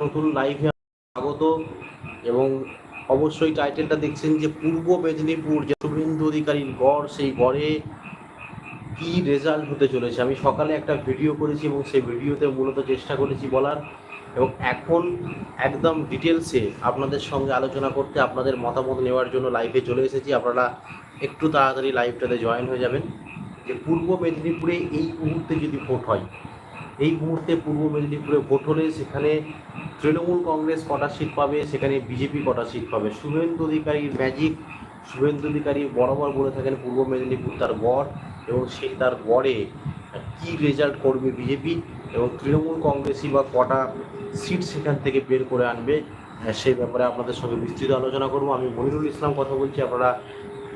নতুন লাইভে স্বাগত এবং অবশ্যই টাইটেলটা দেখছেন যে পূর্ব মেদিনীপুর যে শুভেন্দু অধিকারীর গড়, সেই গড়ে কি রেজাল্ট হতে চলেছে? আমি সকালে একটা ভিডিও করেছি এবং সেই ভিডিওতে মূলত চেষ্টা করেছি বলার এবং এখন একদম ডিটেলসে আপনাদের সঙ্গে আলোচনা করতে, আপনাদের মতামত নেওয়ার জন্য লাইভে চলে এসেছি। আপনারা একটু তাড়াতাড়ি লাইভটাতে জয়েন হয়ে যাবেন। যে পূর্ব মেদিনীপুরে এই মুহূর্তে যদি ভোট হয় এই মুহূর্তে পূর্ব মেদিনীপুরে ভোট হলে সেখানে তৃণমূল কংগ্রেস কটা সিট পাবে সেখানে বিজেপি কটা সিট পাবে? শুভেন্দু অধিকারীর ম্যাজিক শুভেন্দু অধিকারী বরাবর বলে থাকেন পূর্ব মেদিনীপুর তার গড় এবং সেই তার গড়ে কি রেজাল্ট করবে বিজেপি এবং তৃণমূল কংগ্রেসই বা কটা সিট সেখান থেকে বের করে আনবে? আহ, সেই ব্যাপারে আপনাদের সঙ্গে বিস্তৃত আলোচনা করব। আমি মনিরুল ইসলাম কথা বলছি আপনারা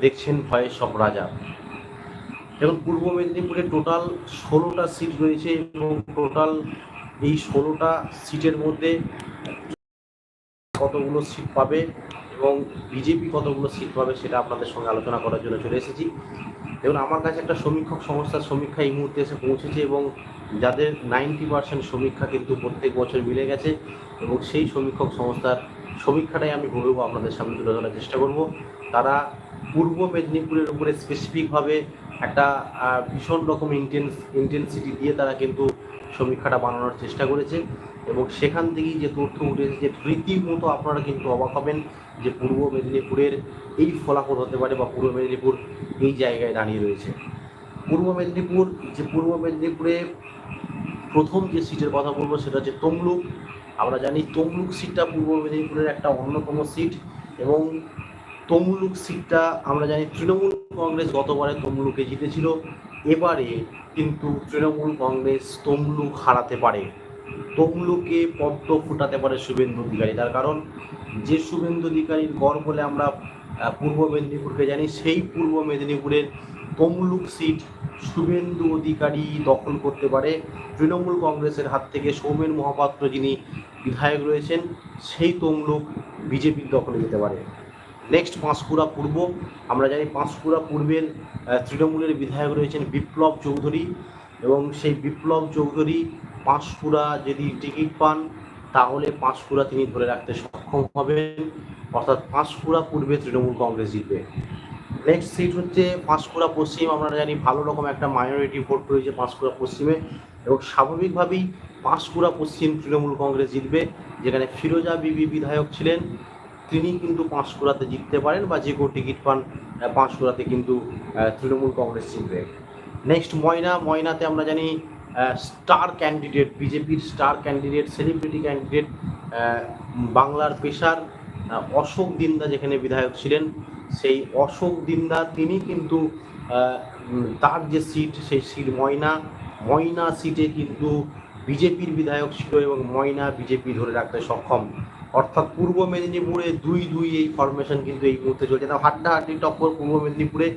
দেখছেন ভয়েস সব রাজা। এবং পূর্ব মেদিনীপুরে টোটাল ষোলোটা সিট রয়েছে এবং টোটাল এই ষোলোটা সিটের মধ্যে কতগুলো সিট পাবে এবং বিজেপি কতগুলো সিট পাবে সেটা আপনাদের সঙ্গে আলোচনা করার জন্য চলে এসেছি। এবং আমার কাছে একটা সমীক্ষক সংস্থার সমীক্ষা এই মুহূর্তে এসে পৌঁছেছে এবং যাদের নাইনটি পার্সেন্ট সমীক্ষা কিন্তু প্রত্যেক বছর মিলে গেছে এবং সেই সমীক্ষক সংস্থার সমীক্ষাটাই আমি বলব আপনাদের সামনে তুলে ধরার চেষ্টা করব। তারা পূর্ব মেদিনীপুরের উপরে স্পেসিফিকভাবে একটা ভীষণ রকম ইন্টেন্স ইন্টেন্সিটি দিয়ে তারা কিন্তু সমীক্ষাটা বানানোর চেষ্টা করেছে এবং সেখান থেকেই যে তথ্য উঠেছে যে রীতিমতো আপনারা কিন্তু অবাক হবেন যে পূর্ব মেদিনীপুরের এই ফলাফল হতে পারে বা পূর্ব মেদিনীপুর এই জায়গায় দাঁড়িয়ে রয়েছে। পূর্ব মেদিনীপুর, যে পূর্ব মেদিনীপুরে প্রথম যে সিটের কথা বলব সেটা হচ্ছে তমলুক। আমরা জানি তমলুক সিটটা পূর্ব মেদিনীপুরের একটা অন্যতম সিট এবং তমলুক সিটটা আমরা জানি তৃণমূল কংগ্রেস গতবারে তমলুকে জিতেছিল, এবারে কিন্তু তৃণমূল কংগ্রেস তমলুক হারাতে পারে। তমলুকে পদ্ম ফুটাতে পারে শুভেন্দু অধিকারী। তার কারণ, যে শুভেন্দু অধিকারীর গড় বলে আমরা পূর্ব মেদিনীপুরকে জানি, সেই পূর্ব মেদিনীপুরের তমলুক সিট শুভেন্দু অধিকারী দখল করতে পারে। তৃণমূল কংগ্রেসের হাত থেকে সৌমেন মহাপাত্র যিনি বিধায়ক রয়েছেন, সেই তমলুক বিজেপির দখলে যেতে পারে। নেক্সট পাঁশকুড়া পূর্ব। আমরা জানি পাঁশকুড়া পূর্বের তৃণমূলের বিধায়ক রয়েছেন বিপ্লব চৌধুরী এবং সেই বিপ্লব চৌধুরী পাঁশকুড়া যদি টিকিট পান, তাহলে পাঁশকুড়া তিনি ধরে রাখতে সক্ষম হবেন। অর্থাৎ পাঁশকুড়া পূর্বে তৃণমূল কংগ্রেস জিতবে। নেক্সট সিট হচ্ছে পাঁশকুড়া পশ্চিম। আমরা জানি ভালো রকম একটা মাইনরিটি ভোট রয়েছে পাঁশকুড়া পশ্চিমে এবং স্বাভাবিকভাবেই পাঁশকুড়া পশ্চিম তৃণমূল কংগ্রেস জিতবে, যেখানে ফিরোজা বিবি বিধায়ক ছিলেন। তিনি কিন্তু পাঁশকুড়াতে জিততে পারেন বা যে কেউ টিকিট পান পাঁশকুড়াতে কিন্তু তৃণমূল কংগ্রেস জিতবে। নেক্সট ময়না। ময়নাতে আমরা জানি স্টার ক্যান্ডিডেট বিজেপির স্টার ক্যান্ডিডেট সেলিব্রিটি ক্যান্ডিডেট বাংলার পেশার অশোক দিন্দা যেখানে বিধায়ক ছিলেন, সেই অশোক দিন্দা তিনি কিন্তু তার যে সিট সেই সিট ময়না। ময়না সিটে কিন্তু বিজেপির বিধায়ক ছিল এবং ময়না বিজেপি ধরে রাখতে সক্ষম। অর্থাৎ পূর্ব মেদিনীপুরে দুই দুই এই ফরমেশন কিন্তু এই মুহূর্তে চলছে। না হাড্ডাহাড্ডি টক্কর পূর্ব মেদিনীপুরে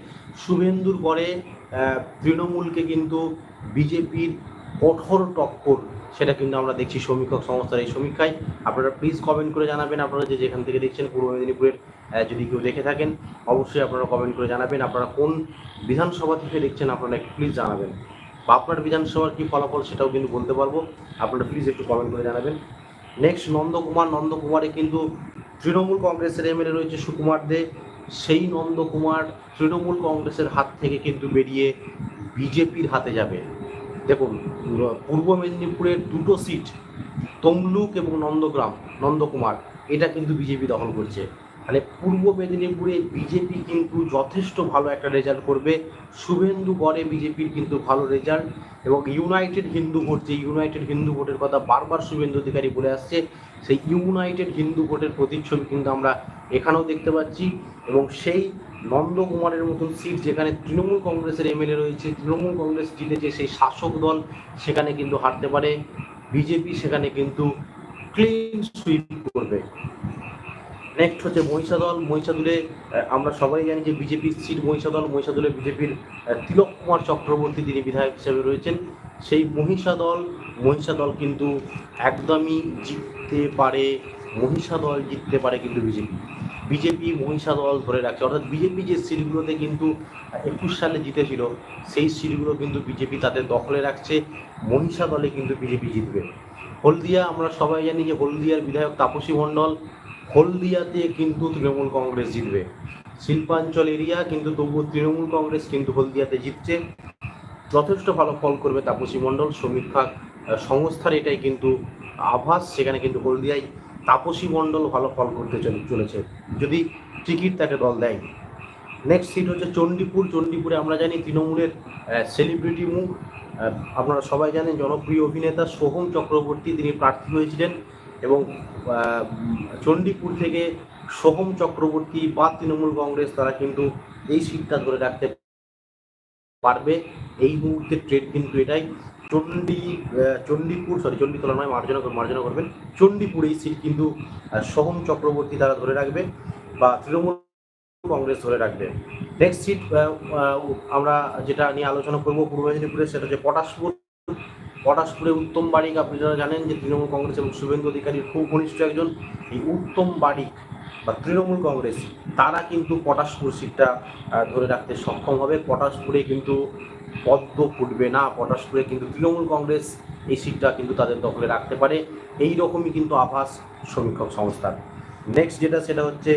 শুভেন্দুর আহ, তৃণমূলকে কিন্তু বিজেপির কঠোর টক্কর সেটা কিন্তু আমরা দেখছি সমীক্ষক সংস্থার এই সমীক্ষায়। আপনারা প্লিজ কমেন্ট করে জানাবেন। আপনারা যে যেখান থেকে দেখছেন পূর্ব মেদিনীপুরের যদি কেউ দেখে থাকেন অবশ্যই আপনারা কমেন্ট করে জানাবেন। আপনারা কোন বিধানসভা থেকে দেখছেন আপনারা একটু প্লিজ জানাবেন। বা আপনার বিধানসভার কী ফলাফল সেটাও কিন্তু বলতে পারব। আপনারা প্লিজ একটু কমেন্ট করে জানাবেন। নেক্সট নন্দকুমার, নন্দকুমারে কিন্তু তৃণমূল কংগ্রেসের এমএলএ রয়েছে সুকুমার দে। সেই নন্দকুমার তৃণমূল কংগ্রেসের হাত থেকে কিন্তু বেরিয়ে বিজেপির হাতে যাবে। দেখুন পূর্ব মেদিনীপুরের দুটো সিট তমলুক এবং নন্দগ্রাম, নন্দকুমার, এটা কিন্তু বিজেপি দখল করছে। তাহলে পূর্ব মেদিনীপুরে বিজেপি কিন্তু যথেষ্ট ভালো একটা রেজাল্ট করবে। শুভেন্দু গড়ে বিজেপির কিন্তু ভালো রেজাল্ট এবং ইউনাইটেড হিন্দু ভোট যে ইউনাইটেড হিন্দু ভোটের কথা বারবার শুভেন্দু অধিকারী বলে আসছে, সেই ইউনাইটেড হিন্দু ভোটের প্রতিচ্ছবি কিন্তু আমরা এখানেও দেখতে পাচ্ছি এবং সেই নন্দকুমারের মতন সিট যেখানে তৃণমূল কংগ্রেসের এমএলএ রয়েছে, তৃণমূল কংগ্রেস জিতেছে সেই শাসক দল, সেখানে কিন্তু হারতে পারে। বিজেপি সেখানে কিন্তু ক্লিন সুইপ করবে। নেক্সট হচ্ছে মহিষাদল। মহিষাদলে আমরা সবাই জানি যে বিজেপির সিট মহিষাদল, মহিষাদলে বিজেপির তিলক কুমার চক্রবর্তী তিনি বিধায়ক হিসেবে রয়েছেন, সেই মহিষাদল মহিষাদল কিন্তু একদমই জিততে পারে, মহিষাদল জিততে পারে কিন্তু বিজেপি। বিজেপি মহিষাদল ধরে রাখছে। অর্থাৎ বিজেপি যে সিটগুলোতে কিন্তু একুশ সালে জিতেছিল, সেই সিটগুলো কিন্তু বিজেপি তাদের দখলে রাখছে, মহিষাদলে কিন্তু বিজেপি জিতবে। হলদিয়া, আমরা সবাই জানি যে হলদিয়ার বিধায়ক তাপসী মণ্ডল হলদিয়াতে কিন্তু তৃণমূল কংগ্রেস জিতবে। শিল্পাঞ্চল এরিয়া কিন্তু তবুও তৃণমূল কংগ্রেস কিন্তু হলদিয়াতে জিতছে। যথেষ্ট ভালো ফল করবে তাপসী মণ্ডল সমীক্ষা সংস্থার এটাই কিন্তু আভাস। সেখানে কিন্তু হলদিয়ায় তাপসী মণ্ডল ভালো ফল করতে চলে- চলেছে। যদি টিকিট তাকে দল দেয়। নেক্সট সিট হচ্ছে চণ্ডীপুর। চণ্ডীপুরে আমরা জানি তৃণমূলের সেলিব্রিটি মুখ। আপনারা সবাই জানেন জনপ্রিয় অভিনেতা সোহম চক্রবর্তী, তিনি প্রার্থী হয়েছিলেন। এবং চণ্ডীপুর থেকে সোহম চক্রবর্তী বা তৃণমূল কংগ্রেস তারা কিন্তু এই সিটটা ধরে রাখতে পারবে। এই মুহূর্তে ট্রেড কিন্তু এটাই। চণ্ডী চণ্ডীপুর সরি চণ্ডীতলা নয় মার্জনা মার্জনা করবেন চণ্ডীপুর এই সিট কিন্তু সোহম চক্রবর্তী তারা ধরে রাখবে বা তৃণমূল কংগ্রেস ধরে রাখবে। নেক্সট সিট আমরা যেটা নিয়ে আলোচনা করব পূর্ব মেদিনীপুরে, সেটা হচ্ছে পটাশপুর পটাশপুরে উত্তম বারিক আপনারা জানেন যে তৃণমূল কংগ্রেস এবং শুভেন্দু অধিকারীর খুব ঘনিষ্ঠ একজন, এই উত্তম বারিক বা তৃণমূল কংগ্রেস, তারা কিন্তু পটাশপুর সিটটা ধরে রাখতে সক্ষম হবে। পটাশপুরে কিন্তু পদ্ম ফুটবে না। পটাশপুরে কিন্তু তৃণমূল কংগ্রেস এই সিটটা কিন্তু তাদের দখলে রাখতে পারে। এই রকমই কিন্তু আভাস সমীক্ষক সংস্থার নেক্সট যেটা, সেটা হচ্ছে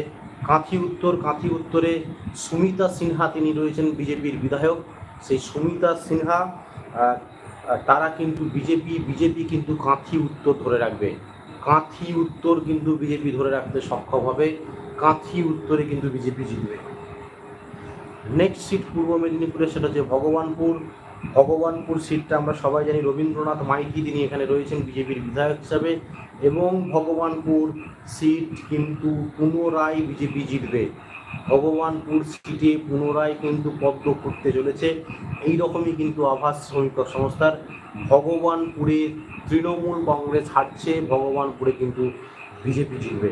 কাঁথি উত্তর। কাঁথি উত্তরে সুমিতা সিনহা, তিনি রয়েছেন বিজেপির বিধায়ক। সেই সুমিতা সিনহা তারা কিন্তু বিজেপি বিজেপি কিন্তু কাঁথি উত্তর ধরে রাখবে। কাঁথি উত্তর কিন্তু বিজেপি ধরে রাখতে সক্ষম হবে। কাঁথি উত্তরে কিন্তু বিজেপি জিতবে। নেক্সট সিট পূর্ব মেদিনীপুরে সেটা হচ্ছে ভগবানপুর। ভগবানপুর সিটটা আমরা সবাই জানি রবীন্দ্রনাথ মাইতি তিনি এখানে রয়েছেন বিজেপির বিধায়ক হিসাবে এবং ভগবানপুর সিট কিন্তু পুনরায় বিজেপি জিতবে। ভগবানপুর সিটে পুনরায় কিন্তু পদ্ম ফুটতে চলেছে। এই রকমই কিন্তু আভাস শ্রমিক সংস্থার। ভগবানপুরে তৃণমূল কংগ্রেস হারছে ভগবানপুরে কিন্তু বিজেপি জিতবে।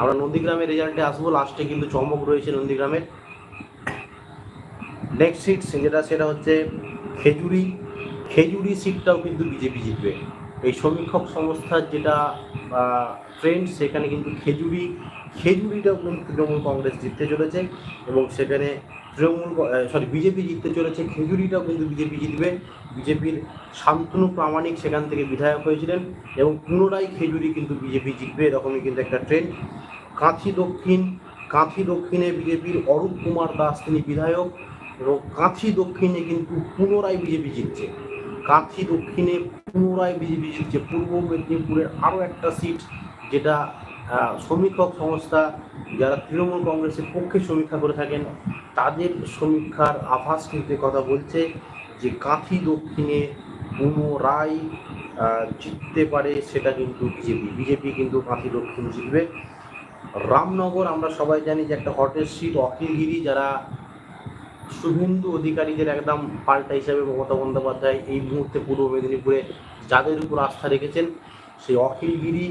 আমরা নন্দীগ্রামের রেজাল্টে আসব, লাস্টে কিন্তু চমক রয়েছে নন্দীগ্রামের। নেক্সট সিট যেটা, সেটা হচ্ছে খেজুরি। খেজুরি সিটটাও কিন্তু বিজেপি জিতবে। এই সমীক্ষক সংস্থার যেটা ট্রেন্ড সেখানে কিন্তু খেজুরি খেজুরিটাও কিন্তু তৃণমূল কংগ্রেস জিততে চলেছে এবং সেখানে তৃণমূল সরি বিজেপি জিততে চলেছে খেজুরিটাও কিন্তু বিজেপি জিতবে। বিজেপির শান্তনু প্রামাণিক সেখান থেকে বিধায়ক হয়েছিলেন এবং পুনরায় খেজুরি কিন্তু বিজেপি জিতবে, এরকমই কিন্তু একটা ট্রেন্ড কাঁথি দক্ষিণ, কাঁথি দক্ষিণে বিজেপির অরূপ কুমার দাস, তিনি বিধায়ক এবং কাঁথি দক্ষিণে কিন্তু পুনরায় বিজেপি জিতছে। কাঁথি দক্ষিণে পুনরায় বিজেপি জিতছে, পূর্ব মেদিনীপুরের আরও একটা সিট যেটা আহ, সমীক্ষক সংস্থা যারা তৃণমূল কংগ্রেসের পক্ষে সমীক্ষা করে থাকেন তাদের সমীক্ষার আভাস কিন্তু কথা বলছে যে কাঁথি দক্ষিণে পুনরায় জিততে পারে সেটা কিন্তু বিজেপি। বিজেপি কিন্তু কাঁথি দক্ষিণ জিতবে। রামনগর আমরা সবাই জানি যে একটা হটের সিট অখিলগিরি যারা শুভেন্দু অধিকারীদের একদম পাল্টা হিসাবে মমতা বন্দ্যোপাধ্যায় এই মুহূর্তে পূর্ব মেদিনীপুরে যাদের উপর আস্থা রেখেছেন সেই অখিলগিরি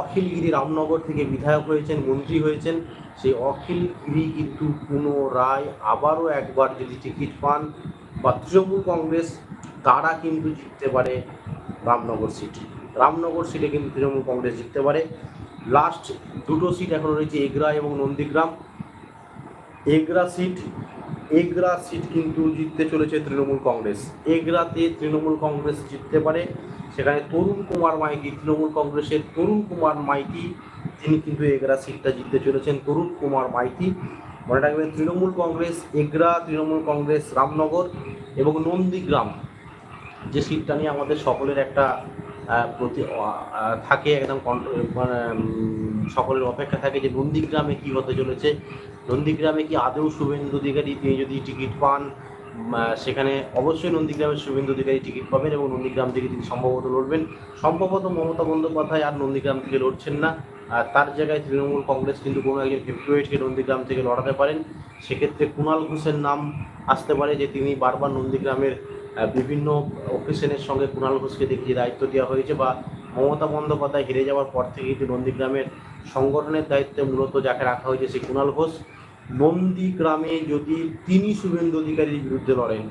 অখিলগিরি রামনগর থেকে বিধায়ক হয়েছেন, মন্ত্রী হয়েছেন। সেই অখিলগিরি কিন্তু পুনরায় আবারও একবার যদি টিকিট পান, বা তৃণমূল কংগ্রেস তারা কিন্তু জিততে পারে রামনগর সিট। রামনগর সিটে কিন্তু তৃণমূল কংগ্রেস জিততে পারে। লাস্ট দুটো সিট এখন রয়েছে, এগরা এবং নন্দীগ্রাম। এগরা সিট এগরা সিট কিন্তু জিততে চলেছে তৃণমূল কংগ্রেস। এগরাতে তৃণমূল কংগ্রেস জিততে পারে। সেখানে তরুণ কুমার মাইতি, তৃণমূল কংগ্রেসের তরুণ কুমার মাইতি তিনি কিন্তু এগরা সিটটা জিততে চলেছেন, তরুণ কুমার মাইতি। মনে রাখবেন, তৃণমূল কংগ্রেস, এগরা, তৃণমূল কংগ্রেস, রামনগর এবং নন্দীগ্রাম যে সিটটা নিয়ে আমাদের সকলের একটা প্রতি থাকে, একদম মানে সকলের অপেক্ষা থাকে যে নন্দীগ্রামে কী হতে চলেছে। নন্দীগ্রামে কি আদৌ শুভেন্দু অধিকারী তিনি যদি টিকিট পান সেখানে অবশ্যই নন্দীগ্রামের শুভেন্দু অধিকারী টিকিট পাবেন এবং নন্দীগ্রাম থেকে তিনি সম্ভবত লড়বেন। সম্ভবত মমতা বন্দ্যোপাধ্যায় আর নন্দীগ্রাম থেকে লড়ছেন না। আর তার জায়গায় তৃণমূল কংগ্রেস কিন্তু কোনো একজন হেভিওয়েটকে নন্দীগ্রাম থেকে লড়াতে পারেন। সেক্ষেত্রে কুণাল ঘোষের নাম আসতে পারে যে তিনি বারবার নন্দীগ্রামের বিভিন্ন অকেশনের সঙ্গে কুণাল ঘোষকে দেখিয়ে দায়িত্ব দেওয়া হয়েছে বা মমতা বন্দ্যোপাধ্যায় হেরে যাওয়ার পর থেকে কিন্তু নন্দীগ্রামের সংগঠনের দায়িত্বে মূলত যাকে রাখা হয়েছে সেই কুণাল ঘোষ। নন্দীগ্রামে যদি তিনি শুভেন্দু অধিকারীর বিরুদ্ধে লড়েন,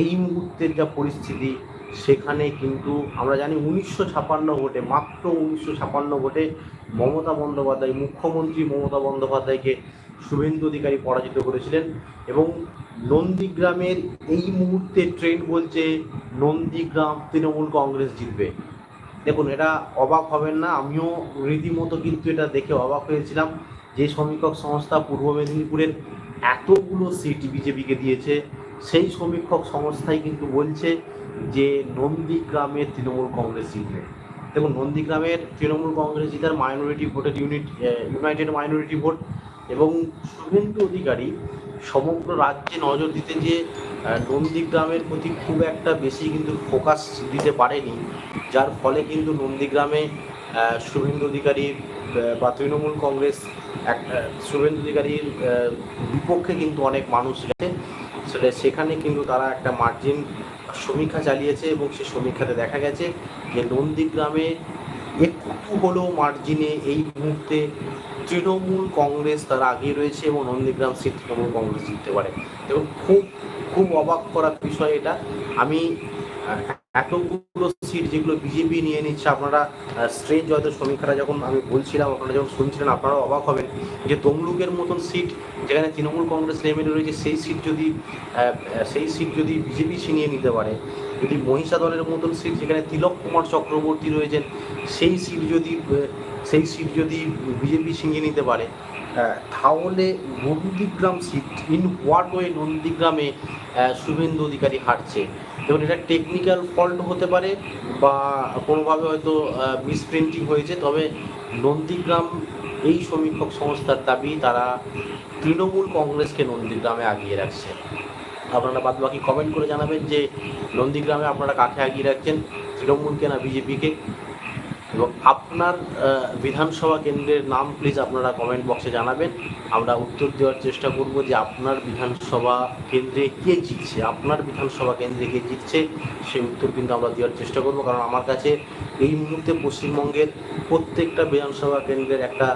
এই মুহূর্তের যা পরিস্থিতি, সেখানে কিন্তু আমরা জানি উনিশশো ছাপান্ন ভোটে, মাত্র উনিশশো ছাপান্ন ভোটে মমতা বন্দ্যোপাধ্যায়, মুখ্যমন্ত্রী মমতা বন্দ্যোপাধ্যায়কে শুভেন্দু অধিকারী পরাজিত করেছিলেন এবং নন্দীগ্রামের এই মুহূর্তে ট্রেন্ড বলছে নন্দীগ্রাম তৃণমূল কংগ্রেস জিতবে। দেখুন, এটা অবাক হবেন না, আমিও রীতিমতো কিন্তু এটা দেখে অবাক হয়েছিলাম। যে সমীক্ষক সংস্থা পূর্ব মেদিনীপুরের এতগুলো সিট বিজেপিকে দিয়েছে, সেই সমীক্ষক সংস্থাই কিন্তু বলছে যে নন্দীগ্রামে তৃণমূল কংগ্রেস জিতবে দেখুন, নন্দীগ্রামের তৃণমূল কংগ্রেস জিতার মাইনরিটি ভোটের ইউনিট ইউনাইটেড মাইনরিটি ভোট এবং শুভেন্দু অধিকারী সমগ্র রাজ্যে নজর দিতে যে নন্দীগ্রামের প্রতি খুব একটা বেশি কিন্তু ফোকাস দিতে পারেনি, যার ফলে কিন্তু নন্দীগ্রামে শুভেন্দু অধিকারীর বা তৃণমূল কংগ্রেস, এক শুভেন্দু অধিকারীর বিপক্ষে কিন্তু অনেক মানুষ গেছে। সেটা সেখানে কিন্তু তারা একটা মার্জিন সমীক্ষা চালিয়েছে এবং সেই সমীক্ষাতে দেখা গেছে যে নন্দীগ্রামে একটু হলেও মার্জিনে এই মুহূর্তে তৃণমূল কংগ্রেস তারা আগিয়ে রয়েছে এবং নন্দীগ্রাম সিট তৃণমূল কংগ্রেস জিততে পারে। এবং খুব খুব অবাক করার বিষয় এটা। আমি এতগুলো সিট যেগুলো বিজেপি নিয়ে নিচ্ছে, আপনারা স্ট্রেঞ্জ হয়তো সমীক্ষাটা যখন আমি বলছিলাম, আপনারা যখন শুনছিলেন আপনারা অবাক হবেন যে তমলুকের মতন সিট যেখানে তৃণমূল কংগ্রেস লেভেলে রয়েছে, সেই সিট যদি সেই সিট যদি বিজেপি ছিনিয়ে নিতে পারে, যদি মহিষা দলের মতন সিট যেখানে তিলক কুমার চক্রবর্তী রয়েছেন, সেই সিট যদি সেই সিট যদি বিজেপি ছিনিয়ে নিতে পারে তাহলে Nandigram seat in what way নন্দীগ্রামে শুভেন্দু অধিকারী হারছে যেমন এটা টেকনিক্যাল ফল্ট হতে পারে বা কোনোভাবে হয়তো মিসপ্রিন্টিং হয়েছে, তবে নন্দীগ্রাম এই সমীক্ষক সংস্থার দাবি, তারা তৃণমূল কংগ্রেসকে নন্দীগ্রামে আগিয়ে রাখছে। আপনারা বাদ বাকি কমেন্ট করে জানাবেন যে নন্দীগ্রামে আপনারা কাকে আগিয়ে রাখছেন, তৃণমূলকে না বিজেপিকে? এবং আপনার বিধানসভা কেন্দ্রের নাম প্লিজ আপনারা কমেন্ট বক্সে জানাবেন। আমরা উত্তর দেওয়ার চেষ্টা করব যে আপনার বিধানসভা কেন্দ্রে কে জিতছে, আপনার বিধানসভা কেন্দ্রে কে জিতছে, সেই উত্তর কিন্তু আমরা দেওয়ার চেষ্টা করব। কারণ আমার কাছে এই মুহূর্তে পশ্চিমবঙ্গের প্রত্যেকটা বিধানসভা কেন্দ্রের একটা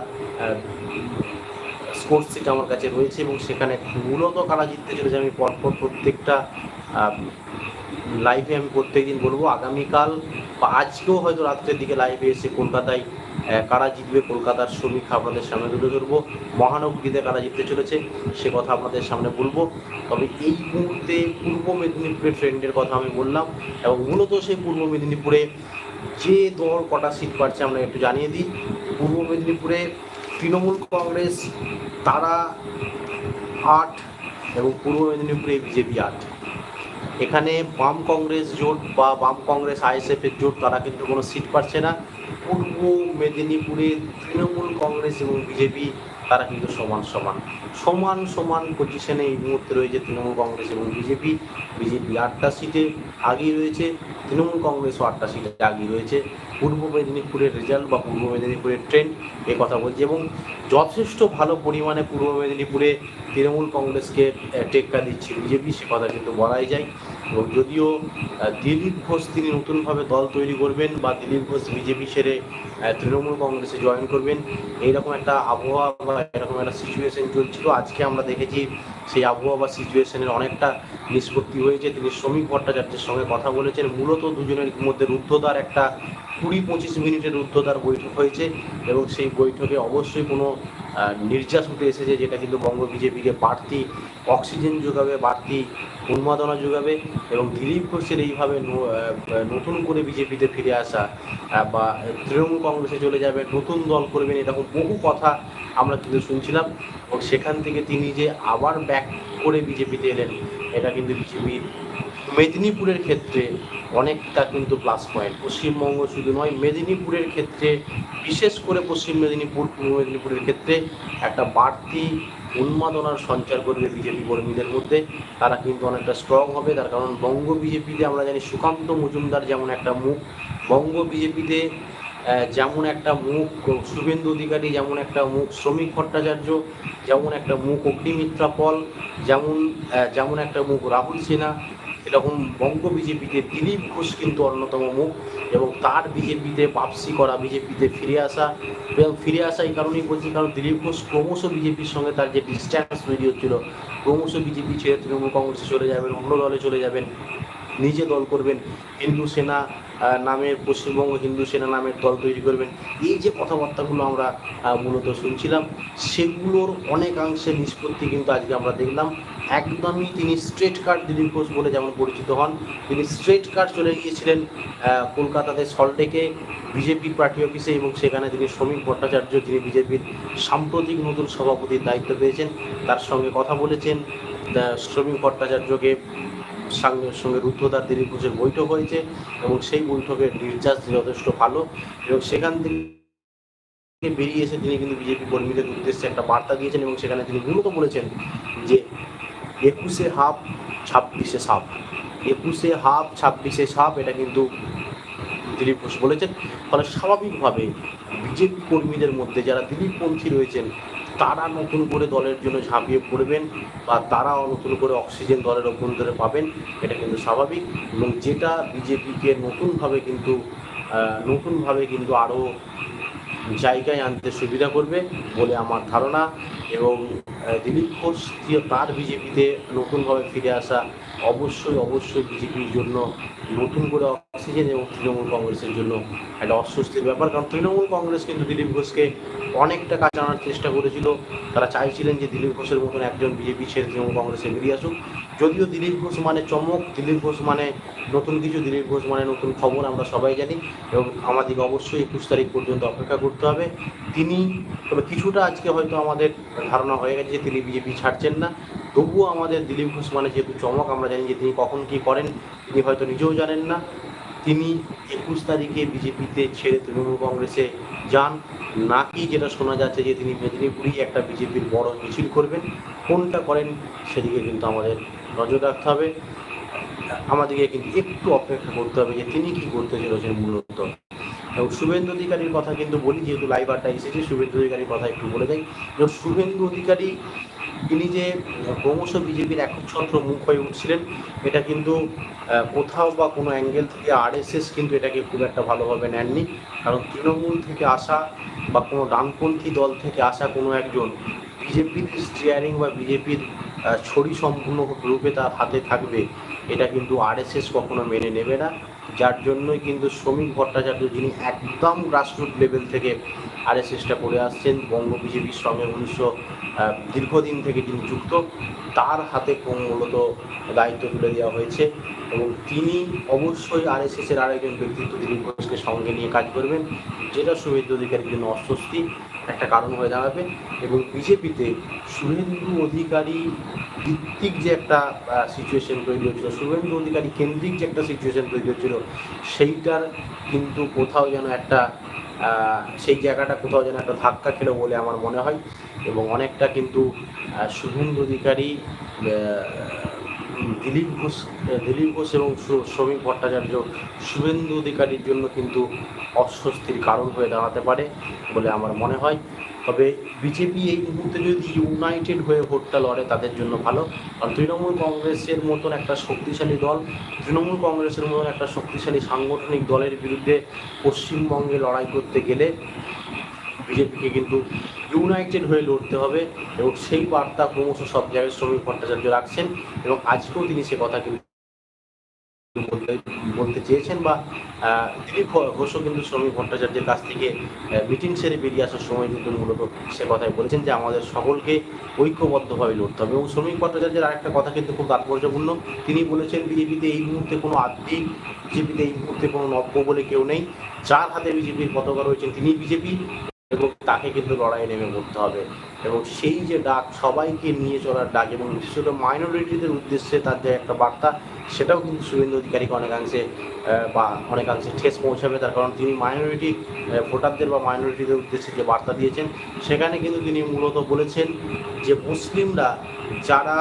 স্পোর্টস সিট আমার কাছে রয়েছে এবং সেখানে মূলত কারা জিততে চলেছে আমি পরপর প্রত্যেকটা লাইভে আমি প্রত্যেকদিন বলব, আগামীকাল বা আজকেও হয়তো রাত্রের দিকে লাইভে এসে কলকাতায় কারা জিতবে কলকাতার সমীক্ষা আপনাদের সামনে তুলে ধরবো। মহানগরীতে কারা জিততে চলেছে, সে কথা আপনাদের সামনে বলব। তবে এই মুহূর্তে পূর্ব মেদিনীপুরের ট্রেন্ডের কথা আমি বললাম, এবং মূলত সেই পূর্ব মেদিনীপুরে যে দল কটা সিট পাচ্ছে আমরা একটু জানিয়ে দিই। পূর্ব মেদিনীপুরে তৃণমূল কংগ্রেস, তারা আট, এবং পূর্ব মেদিনীপুরে বিজেপি আট। এখানে বাম কংগ্রেস জোট বা বাম কংগ্রেস আইএসএফের জোট তারা কিন্তু কোনো সিট পাচ্ছে না। পূর্ব মেদিনীপুরে তৃণমূল কংগ্রেস এবং বিজেপি, তারা কিন্তু সমান সমান। সমান সমান পজিশনে এই মুহূর্তে রয়েছে তৃণমূল কংগ্রেস এবং বিজেপি। বিজেপি আটটা সিটে আগিয়ে রয়েছে, তৃণমূল কংগ্রেসও আটটা সিটে আগিয়ে রয়েছে। পূর্ব মেদিনীপুরের রেজাল্ট বা পূর্ব মেদিনীপুরের ট্রেন্ড এ কথা বলছি এবং যথেষ্ট ভালো পরিমাণে পূর্ব মেদিনীপুরে তৃণমূল কংগ্রেসকে টেক্কা দিচ্ছে বিজেপি, সে কথা কিন্তু বলাই যায়। যদিও দিলীপ ঘোষ তিনি নতুনভাবে দল তৈরি করবেন বা দিলীপ ঘোষ বিজেপি সেরে তৃণমূল কংগ্রেসে জয়েন করবেন, এইরকম একটা আবহাওয়া বা এরকম একটা সিচুয়েশন চলছিল। আজকে আমরা দেখেছি সেই আবহাওয়া বা সিচুয়েশনের অনেকটা নিষ্পত্তি হয়েছে। তিনি শ্রমিক ভট্টাচার্যের সঙ্গে কথা বলেছেন। মূলত দুজনের মধ্যে রুদ্ধতার একটা কুড়ি পঁচিশ মিনিটের রুদ্ধতার বৈঠক হয়েছে এবং সেই বৈঠকে অবশ্যই কোনো নির্যাস উঠে এসেছে, যেটা কিন্তু বঙ্গ বিজেপিকে বাড়তি অক্সিজেন যোগাবে, বাড়তি উন্মাদনা যোগাবে এবং দিলীপ ঘোষের এইভাবে নতুন করে বিজেপিতে ফিরে আসা বা তৃণমূল কংগ্রেসে চলে যাবে, নতুন দল করবেন, এরকম বহু কথা আমরা কিন্তু শুনছিলাম এবং সেখান থেকে তিনি যে আবার ব্যাক করে বিজেপিতে এলেন, এটা কিন্তু বিজেপির মেদিনীপুরের ক্ষেত্রে অনেকটা কিন্তু প্লাস পয়েন্ট পশ্চিমবঙ্গ শুধু নয়, মেদিনীপুরের ক্ষেত্রে, বিশেষ করে পশ্চিম মেদিনীপুর, পূর্ব মেদিনীপুরের ক্ষেত্রে একটা বাড়তি উন্মাদনার সঞ্চার করবে বিজেপি কর্মীদের মধ্যে। তারা কিন্তু অনেকটা স্ট্রং হবে, তার কারণ বঙ্গ বিজেপিতে আমরা জানি সুকান্ত মজুমদার যেমন একটা মুখ, বঙ্গ বিজেপিতে যেমন একটা মুখ, শুভেন্দু অধিকারী যেমন একটা মুখ, শ্রমিক ভট্টাচার্য যেমন একটা মুখ, অগ্নিমিত্রা পল যেমন যেমন একটা মুখ, রাহুল সিনহা এরকম বঙ্গ বিজেপিতে দিলীপ ঘোষ কিন্তু অন্যতম মুখ এবং তার বিজেপিতে বাপসি করা বিজেপিতে ফিরে আসা এবং ফিরে আসা এই কারণেই বলছি, কারণ দিলীপ ঘোষ ক্রমশ বিজেপির সঙ্গে তার যে ডিস্ট্যান্স তৈরি হচ্ছিল, ক্রমশ বিজেপি ছেড়ে তৃণমূল কংগ্রেসে চলে যাবেন, অন্য দলে চলে যাবেন নিজে দল করবেন, হিন্দু সেনা নামের পশ্চিমবঙ্গ হিন্দু সেনা নামের দল তৈরি করবেন। এই যে কথাবার্তাগুলো আমরা মূলত শুনছিলাম, সেগুলোর অনেকাংশে নিষ্পত্তি কিন্তু আজকে আমরা দেখলাম। একদমই তিনি স্ট্রেট কার্ড দিলীপ ঘোষ বলে যেমন পরিচিত হন, তিনি স্ট্রেট কার্ড চলে গিয়েছিলেন কলকাতাতে সল্টেকে বিজেপি পার্টি অফিসে এবং সেখানে তিনি শ্রমিক ভট্টাচার্য, যিনি বিজেপির সাম্প্রতিক নতুন সভাপতির দায়িত্ব পেয়েছেন, তার সঙ্গে কথা বলেছেন। শ্রমিক ভট্টাচার্যকে সঙ্গে সঙ্গে রুদ্ধদ্বার দিলীপ ঘোষের বৈঠক হয়েছে এবং সেই বৈঠকের নির্যাস যথেষ্ট ভালো এবং সেখান থেকে বেরিয়ে এসে তিনি কিন্তু বিজেপি কর্মীদের উদ্দেশ্যে একটা বার্তা দিয়েছেন এবং সেখানে তিনি মূলত বলেছেন যে একুশে হাফ, ছাব্বিশে সাপ একুশে হাফ, ছাব্বিশে সাপ এটা কিন্তু দিলীপ ঘোষ বলেছেন। ফলে স্বাভাবিকভাবে বিজেপি কর্মীদের মধ্যে যারা দিলীপপন্থী রয়েছেন তারা নতুন করে দলের জন্য ঝাঁপিয়ে পড়বেন বা তারা নতুন করে অক্সিজেন দলের অভ্যন্তরে পাবেন, এটা কিন্তু স্বাভাবিক। এবং যেটা বিজেপিকে নতুনভাবে কিন্তু নতুনভাবে কিন্তু আরও জায়গায় আনতে সুবিধা করবে বলে আমার ধারণা। এবং দিলীপ ঘোষ তার বিজেপিতে নতুনভাবে ফিরে আসা অবশ্যই অবশ্যই বিজেপির জন্য নতুন করে অক্সিজেন এবং তৃণমূল কংগ্রেসের জন্য একটা অস্বস্তির ব্যাপার। কারণ তৃণমূল কংগ্রেস কিন্তু দিলীপ ঘোষকে অনেকটা কাজ আনার চেষ্টা করেছিল। তারা চাইছিলেন যে দিলীপ ঘোষের মতন একজন বিজেপি ছেড়ে তৃণমূল কংগ্রেসে বেরিয়ে আসুক। যদিও দিলীপ ঘোষ মানে চমক, দিলীপ ঘোষ মানে নতুন কিছু, দিলীপ ঘোষ মানে নতুন খবর, আমরা সবাই জানি। এবং আমাদেরকে অবশ্যই একুশ তারিখ পর্যন্ত অপেক্ষা করতে হবে। তিনি, তবে কিছুটা আজকে হয়তো আমাদের ধারণা হয়ে গেছে যে তিনি বিজেপি ছাড়ছেন না। তবুও আমাদের দিলীপ ঘোষ মানে যেহেতু চমক, আমরা জানি যে তিনি কখন কী করেন, তিনি হয়তো নিজেও জানেন না। তিনি একুশ তারিখে বিজেপিতে ছেড়ে তৃণমূল কংগ্রেসে যান। নাকি যেটা শোনা যাচ্ছে যে তিনি মেদিনীপুরেই একটা বিজেপির বড় মিছিল করবেন, কোনটা করেন, সেদিকে কিন্তু আমাদের নজর রাখতে হবে। আমাদেরকে কিন্তু একটু অপেক্ষা করতে হবে যে তিনি কি করতে চলেছেন মূলত। এবং শুভেন্দু অধিকারীর কথা কিন্তু বলি, যেহেতু লাইভ আড্ডা এসেছে, শুভেন্দু অধিকারীর কথা একটু বলে যাই যে শুভেন্দু অধিকারী, তিনি যে ক্রমশ বিজেপির একচ্ছত্র মুখ হয়ে উঠছিলেন, এটা কিন্তু কোথাও বা কোনো অ্যাঙ্গেল থেকে আরএসএস কিন্তু এটাকে খুব একটা ভালোভাবে নেননি। কারণ তৃণমূল থেকে আসা বা কোনো ডানপন্থী দল থেকে আসা কোনো একজন বিজেপির স্টিয়ারিং বা বিজেপির ছড়ি সম্পূর্ণ রূপে তার হাতে থাকবে, এটা কিন্তু আরএসএস কখনো মেনে নেবে না। যার জন্যই কিন্তু শ্রমিক ভট্টাচার্য যিনি একদম গ্রাসরুট লেভেল থেকে আরএসএসটা করে আসছেন, বঙ্গ বিজেপির সঙ্গে উনিশশো দীর্ঘদিন থেকে যিনি যুক্ত, তার হাতে মূলত দায়িত্ব তুলে দেওয়া হয়েছে। এবং তিনি অবশ্যই আরএসএস এর আরেকজন ব্যক্তিত্ব দিলীপ ঘোষকে সঙ্গে নিয়ে কাজ করবেন, যেটা শুভেন্দু অধিকারীর জন্য অস্বস্তি একটা কারণ হয়ে দাঁড়াবে এবং বিজেপিতে শুভেন্দু অধিকারী ভিত্তিক যে একটা সিচুয়েশন তৈরি হচ্ছিল শুভেন্দু অধিকারী কেন্দ্রিক যে একটা সিচুয়েশন তৈরি হচ্ছিল সেইটার কিন্তু কোথাও যেন একটা সেই জায়গাটা কোথাও যেন একটা ধাক্কা খেলো বলে আমার মনে হয় এবং অনেকটা কিন্তু শুভেন্দু অধিকারী দিলীপ ঘোষ দিলীপ ঘোষ এবং শ্রমিক ভট্টাচার্য শুভেন্দু অধিকারীর জন্য কিন্তু অস্বস্তির কারণ হয়ে দাঁড়াতে পারে বলে আমার মনে হয়। তবে বিজেপি এই মুহূর্তে যদি ইউনাইটেড হয়ে ভোটটা লড়ে, তাদের জন্য ভালো। আর তৃণমূল কংগ্রেসের মতন একটা শক্তিশালী দল, তৃণমূল কংগ্রেসের মতন একটা শক্তিশালী সাংগঠনিক দলের বিরুদ্ধে পশ্চিমবঙ্গে লড়াই করতে গেলে বিজেপিকে কিন্তু ইউনাইটেড হয়ে লড়তে হবে এবং সেই বার্তা ক্রমশ সব জায়গায় শ্রমিক ভট্টাচার্য রাখছেন এবং আজকেও তিনি সে কথা কিন্তু বলতে বলতে চেয়েছেন বা দিলীপ ঘোষও কিন্তু শ্রমিক ভট্টাচার্যের কাছ থেকে মিটিং সেরে বেরিয়ে আসার সময় কিন্তু মূলত সে কথাই বলেছেন যে আমাদের সকলকে ঐক্যবদ্ধভাবে লড়তে হবে। এবং শ্রমিক ভট্টাচার্যের আরেকটা কথা কিন্তু খুব তাৎপর্যপূর্ণ। তিনি বলেছেন, বিজেপিতে এই মুহূর্তে কোনো আত্মিক, বিজেপিতে এই মুহূর্তে কোনো নব্য বলে কেউ নেই। যার হাতে বিজেপির পতাকা রয়েছেন তিনি বিজেপি। এবং তাকে কিন্তু লড়াইয়ে নেমে পড়তে হবে। এবং সেই যে ডাক সবাইকে নিয়ে চলার ডাক এবং বিশেষত মাইনরিটিদের উদ্দেশ্যে তার যে একটা বার্তা, সেটাও কিন্তু শুভেন্দু অধিকারীকে অনেকাংশে বা অনেকাংশে ঠেস পৌঁছাবে তার। কারণ তিনি মাইনরিটি ভোটারদের বা মাইনরিটিদের উদ্দেশ্যে যে বার্তা দিয়েছেন, সেখানে কিন্তু তিনি মূলত বলেছেন যে মুসলিমরা যারা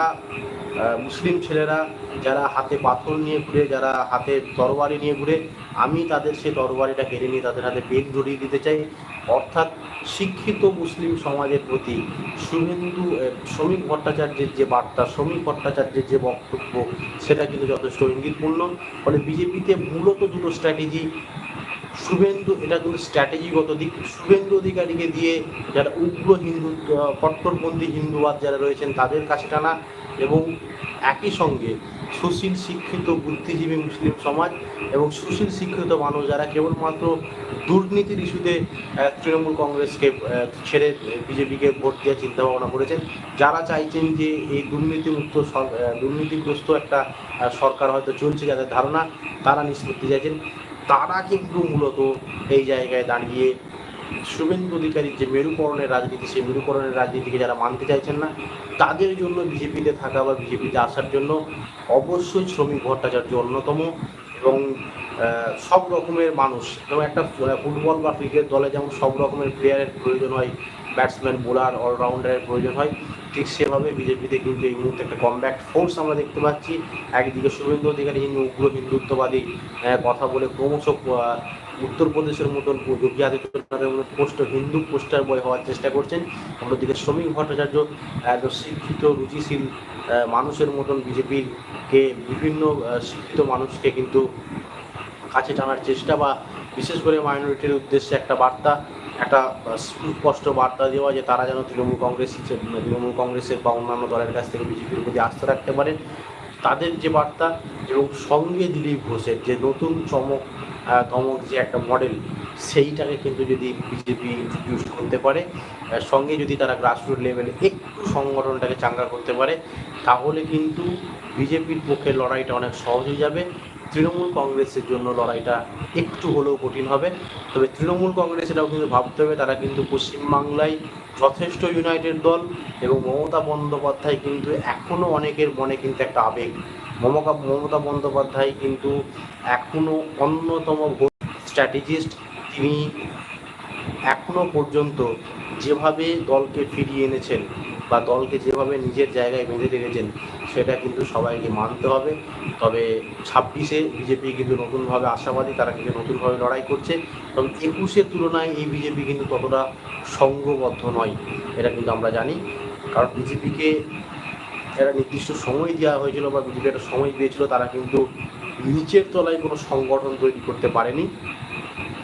মুসলিম ছেলেরা যারা হাতে পাথর নিয়ে ঘুরে, যারা হাতে তরবারি নিয়ে ঘুরে, আমি তাদের সেই তরবারিটা কেড়ে নিয়ে তাদের হাতে বেগ ধরিয়ে দিতে চাই। অর্থাৎ শিক্ষিত মুসলিম সমাজের প্রতি শুভেন্দু শ্রমিক ভট্টাচার্যের যে বার্তা, শ্রমিক ভট্টাচার্যের যে বক্তব্য, সেটা কিন্তু যথেষ্ট ইঙ্গিতপূর্ণ। ফলে বিজেপিতে মূলত দুটো স্ট্র্যাটেজি শুভেন্দু, এটা কিন্তু স্ট্র্যাটেজিগত দিক। শুভেন্দু অধিকারীকে দিয়ে যারা উগ্র হিন্দু কট্টরপন্থী হিন্দুবাদ যারা রয়েছেন, তাদের কাছে টানা এবং একই সঙ্গে সুশীল শিক্ষিত বুদ্ধিজীবী মুসলিম সমাজ এবং সুশীল শিক্ষিত মানুষ যারা কেবলমাত্র দুর্নীতির ইস্যুতে তৃণমূল কংগ্রেসকে ছেড়ে বিজেপিকে ভোট দেওয়ার চিন্তা ভাবনা করেছেন, যারা চাইছেন যে এই দুর্নীতিমুক্ত দুর্নীতিগ্রস্ত একটা সরকার হয়তো চলছে যাদের ধারণা, তারা নিষ্পত্তি চাইছেন। তারা কিন্তু মূলত এই জায়গায় দাঁড়িয়ে শুভেন্দু অধিকারীর যে মেরুকরণের রাজনীতি, সেই মেরুকরণের রাজনীতিকে যারা মানতে চাইছেন না, তাদের জন্য বিজেপিতে থাকা বা বিজেপিতে আসার জন্য অবশ্যই শ্রমিক ভট্টাচার্য অন্যতম এবং সব রকমের মানুষ এবং একটা ফুটবল বা ক্রিকেট দলে যেমন সব রকমের প্লেয়ারের প্রয়োজন হয় ব্যাটসম্যান বোলার অলরাউন্ডারের প্রয়োজন হয় ঠিক সেভাবে বিজেপিতে কিন্তু এই মুহূর্তে একটা কমব্যাক্ট ফোর্স আমরা দেখতে পাচ্ছি। একদিকে শুভেন্দু অধিকারী যিনি উগ্র হিন্দুত্ববাদী কথা বলে ক্রমশ উত্তরপ্রদেশের মতন যোগী আদিত্যনাথের মতন পোস্ট, হিন্দু পোস্টার বয় হওয়ার চেষ্টা করছেন। অন্যদিকে শ্রমিক ভট্টাচার্য একজন শিক্ষিত, রুচিশীল মানুষের মতন বিজেপির কে বিভিন্ন শিক্ষিত মানুষকে কিন্তু কাছে টানার চেষ্টা বা বিশেষ করে মাইনরিটির উদ্দেশ্যে একটা বার্তা একটা সুস্পষ্ট বার্তা দেওয়া যে তারা যেন তৃণমূল কংগ্রেস তৃণমূল কংগ্রেসের বা অন্যান্য দলের কাছ থেকে বিজেপির প্রতি আস্থা রাখতে পারেন তাদের যে বার্তা এবং সঙ্গে দিলীপ ঘোষের যে নতুন চমক ধমক যে একটা মডেল সেইটাকে কিন্তু যদি বিজেপি ইন্ট্রোডিউস করতে পারে সঙ্গে যদি তারা গ্রাসরুট লেভেলে একটু সংগঠনটাকে চাঙ্গা করতে পারে, তাহলে কিন্তু বিজেপির পক্ষে লড়াইটা অনেক সহজ হয়ে যাবে। তৃণমূল কংগ্রেসের জন্য লড়াইটা একটু হলেও কঠিন হবে। তবে তৃণমূল কংগ্রেস এটাও কিন্তু ভাবতে হবে, তারা কিন্তু পশ্চিমবাংলায় যথেষ্ট ইউনাইটেড দল এবং মমতা বন্দ্যোপাধ্যায় কিন্তু এখনও অনেকের মনে কিন্তু একটা আবেগ। মমতা মমতা বন্দ্যোপাধ্যায় কিন্তু এখনও অন্যতম স্ট্র্যাটেজিস্ট তিনি এখনও পর্যন্ত যেভাবে দলকে ফিরিয়ে এনেছেন বা দলকে যেভাবে নিজের জায়গায় বেঁধে রেখেছেন সেটা কিন্তু সবাইকে মানতে হবে। তবে ছাব্বিশে বিজেপি কিন্তু নতুনভাবে আশাবাদী, তারা কিন্তু নতুনভাবে লড়াই করছে। তবে একুশের তুলনায় এই বিজেপি কিন্তু ততটা সংঘবদ্ধ নয়, এটা কিন্তু আমরা জানি। কারণ বিজেপিকে একটা নির্দিষ্ট সময় দেওয়া হয়েছিল বা বিজেপি একটা সময় দিয়েছিল, তারা কিন্তু নিচের তলায় কোনো সংগঠন তৈরি করতে পারেনি।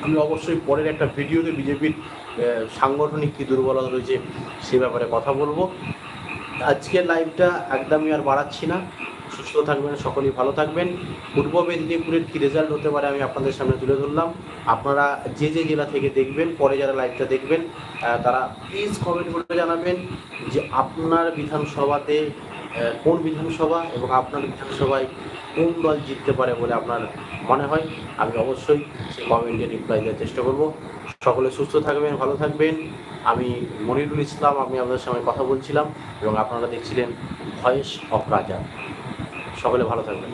আমি অবশ্যই পরের একটা ভিডিওতে বিজেপির সাংগঠনিক কী দুর্বলতা রয়েছে সে ব্যাপারে কথা বলব। আজকের লাইভটা একদমই আর বাড়াচ্ছি না। সুস্থ থাকবেন, সকলেই ভালো থাকবেন। পূর্ব মেদিনীপুরের কী রেজাল্ট হতে পারে আমি আপনাদের সামনে তুলে ধরলাম। আপনারা যে যে জেলা থেকে দেখবেন, পরে যারা লাইভটা দেখবেন তারা প্লিজ কমেন্ট করে জানাবেন যে আপনার বিধানসভাতে কোন বিধানসভা এবং আপনার বিধানসভায় কোন দল জিততে পারে বলে আপনার মনে হয়। আমি অবশ্যই সেই কমেন্টে রিপ্লাই দেওয়ার চেষ্টা করব। সকলে সুস্থ থাকবেন, ভালো থাকবেন। আমি মনিরুল ইসলাম, আমি আপনাদের সঙ্গে কথা বলছিলাম এবং আপনারা দেখছিলেন ভয়েস অফ রাজা। সকলে ভালো থাকবেন।